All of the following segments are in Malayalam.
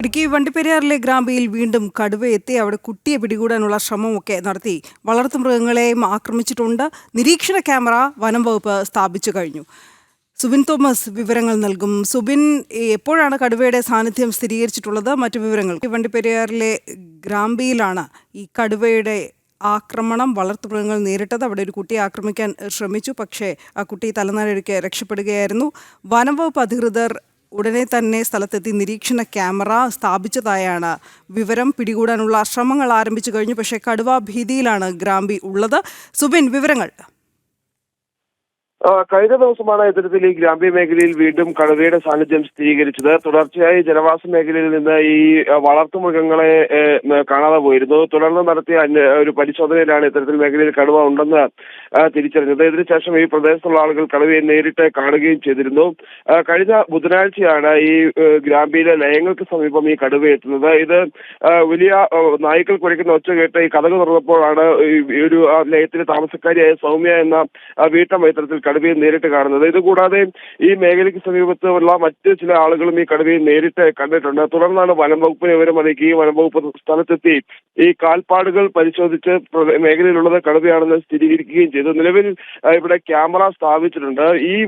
ഇടുക്കി വണ്ടിപ്പെരിയാറിലെ ഗ്രാമ്പിയിൽ വീണ്ടും കടുവ എത്തി അവിടെ കുട്ടിയെ പിടികൂടാനുള്ള ശ്രമമൊക്കെ നടത്തി. വളർത്തു വളർത്തുമൃഗങ്ങളെയും ആക്രമിച്ചിട്ടുണ്ട്. നിരീക്ഷണ ക്യാമറ വനം വകുപ്പ് സ്ഥാപിച്ചു കഴിഞ്ഞു. സുബിൻ തോമസ് വിവരങ്ങൾ നൽകും. സുബിൻ എപ്പോഴാണ് കടുവയുടെ സാന്നിധ്യം സ്ഥിരീകരിച്ചിട്ടുള്ളത്? മറ്റു വിവരങ്ങൾ. വണ്ടിപ്പെരിയാറിലെ ഗ്രാമ്പിയിലാണ് ഈ കടുവയുടെ ആക്രമണം. വളർത്തുമൃഗങ്ങൾ നേരിട്ടത്. അവിടെ ഒരു കുട്ടിയെ ആക്രമിക്കാൻ ശ്രമിച്ചു. പക്ഷേ ആ കുട്ടി തലനാരിഴയ്ക്ക് രക്ഷപ്പെടുകയായിരുന്നു. വനം വകുപ്പ് അധികൃതർ ഉടനെ തന്നെ സ്ഥലത്തെത്തി നിരീക്ഷണ ക്യാമറ സ്ഥാപിച്ചതായാണ് വിവരം പിടികൂടാനുള്ള ശ്രമങ്ങൾ ആരംഭിച്ചു കഴിഞ്ഞു. പക്ഷേ കടുവ ഭീതിയിലാണ് ഗ്രാമ്പി ഉള്ളത്. സുബിൻ വിവരങ്ങൾ. കഴിഞ്ഞ ദിവസമാണ് ഇത്തരത്തിൽ ഈ ഗ്രാമ്യ മേഖലയിൽ വീണ്ടും കടുവയുടെ സാന്നിധ്യം സ്ഥിരീകരിച്ചത്. തുടർച്ചയായി ജനവാസ മേഖലയിൽ നിന്ന് ഈ വളർത്തു ഉം, കാണാതെ പോയിരുന്നു. തുടർന്ന് നടത്തിയ ഒരു പരിശോധനയിലാണ് ഇത്തരത്തിൽ മേഖലയിൽ കടുവ ഉണ്ടെന്ന് തിരിച്ചറിഞ്ഞത്. ഇതിനുശേഷം ഈ പ്രദേശത്തുള്ള ആളുകൾ കടുവയെ നേരിട്ട് കാണുകയും ചെയ്തിരുന്നു. കഴിഞ്ഞ ബുധനാഴ്ചയാണ് ഈ ഗ്രാമ്യയിലെ ലയങ്ങൾക്ക് സമീപം ഈ കടുവ എത്തുന്നത്. ഇത് വലിയ നായ്ക്കൾ കുരയ്ക്കുന്ന ഒച്ച കേട്ട് ഈ കഥകൾ തുറന്നപ്പോഴാണ് ഒരു ലയത്തിലെ താമസക്കാരിയായ സൗമ്യ എന്ന വീട്ടമ്മ ഇത്തരത്തിൽ കടുവയെ നേരിട്ട് കാണുന്നത്. ഇതുകൂടാതെ ഈ മേഖലയ്ക്ക് സമീപത്ത് ഉള്ള മറ്റ് ചില ആളുകളും ഈ കടുവയെ നേരിട്ട് കണ്ടിട്ടുണ്ട്. തുടർന്നാണ് വനം വകുപ്പിനെ വിവരം അറിയിക്കുകയും വനം വകുപ്പ് സ്ഥലത്തെത്തി ഈ കാൽപ്പാടുകൾ പരിശോധിച്ച് പ്ര- മേഖലയിലുള്ളത് കടുവയാണെന്ന് സ്ഥിരീകരിക്കുകയും ചെയ്തു. നിലവിൽ ഇവിടെ ക്യാമറ സ്ഥാപിച്ചിട്ടുണ്ട്. ഈ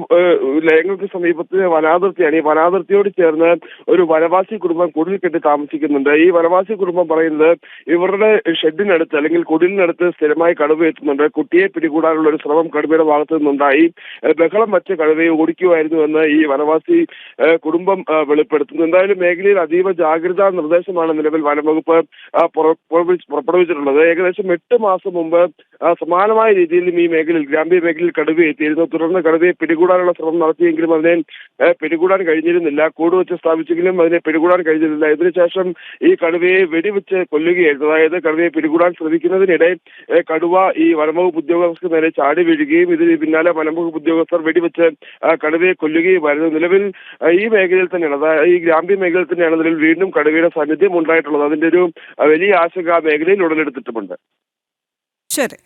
ലയങ്ങൾക്ക് സമീപത്ത് വനാതിർത്തിയാണ്. ഈ വനാതിർത്തിയോട് ചേർന്ന് ഒരു വനവാസി കുടുംബം കുടിൽ കെട്ടി താമസിക്കുന്നുണ്ട്. ഈ വനവാസി കുടുംബം പറയുന്നത് ഇവരുടെ ഷെഡിനടുത്ത് അല്ലെങ്കിൽ കുടിലിനടുത്ത് സ്ഥിരമായി കടുവ എത്തുന്നുണ്ട്. കുട്ടിയെ പിടികൂടാനുള്ള ഒരു ശ്രമം കടുവയുടെ ഭാഗത്തു നിന്നുണ്ടായി. ബഹളം വച്ച് കടുവയെ ഓടിക്കുമായിരുന്നു എന്ന് ഈ വനവാസി കുടുംബം വെളിപ്പെടുത്തുന്നു. എന്തായാലും മേഖലയിൽ അതീവ ജാഗ്രതാ നിർദ്ദേശമാണ് നിലവിൽ വനംവകുപ്പ് പുറപ്പെടുവിച്ചിട്ടുള്ളത്. ഏകദേശം എട്ട് മാസം മുമ്പ് സമാനമായ രീതിയിൽ ഈ മേഖലയിൽ ഗ്രാമ്യ മേഖലയിൽ കടുവ എത്തിയിരുന്നു. തുടർന്ന് കടുവയെ പിടികൂടാനുള്ള ശ്രമം നടത്തിയെങ്കിലും അതിനെ പിടികൂടാൻ കഴിഞ്ഞിരുന്നില്ല. കൂട് വെച്ച് സ്ഥാപിച്ചെങ്കിലും അതിനെ പിടികൂടാൻ കഴിഞ്ഞിരുന്നില്ല. ഇതിനുശേഷം ഈ കടുവയെ വെടിവെച്ച് കൊല്ലുകയായിരുന്നു. അതായത് കടുവയെ പിടികൂടാൻ ശ്രമിക്കുന്നതിനിടെ കടുവ ഈ വനംവകുപ്പ് ഉദ്യോഗസ്ഥർക്ക് നേരെ ചാടി വീഴുകയും ഇതിന് പിന്നാലെ വനംവകുപ്പ് ഉദ്യോഗസ്ഥർ വെടിവെച്ച് കടുവയെ കൊല്ലുകയുമായിരുന്നു നിലവിൽ ഈ മേഖലയിൽ തന്നെയാണ് അതായത് ഈ ഗ്രാമ്യ മേഖലയിൽ തന്നെയാണ് നിലവിൽ വീണ്ടും കടുവയുടെ സാന്നിധ്യം ഉണ്ടായിട്ടുള്ളത്. അതിന്റെ ഒരു വലിയ ആശങ്ക ആ മേഖലയിൽ ഉടലെടുത്തിട്ടുമുണ്ട്. ശരി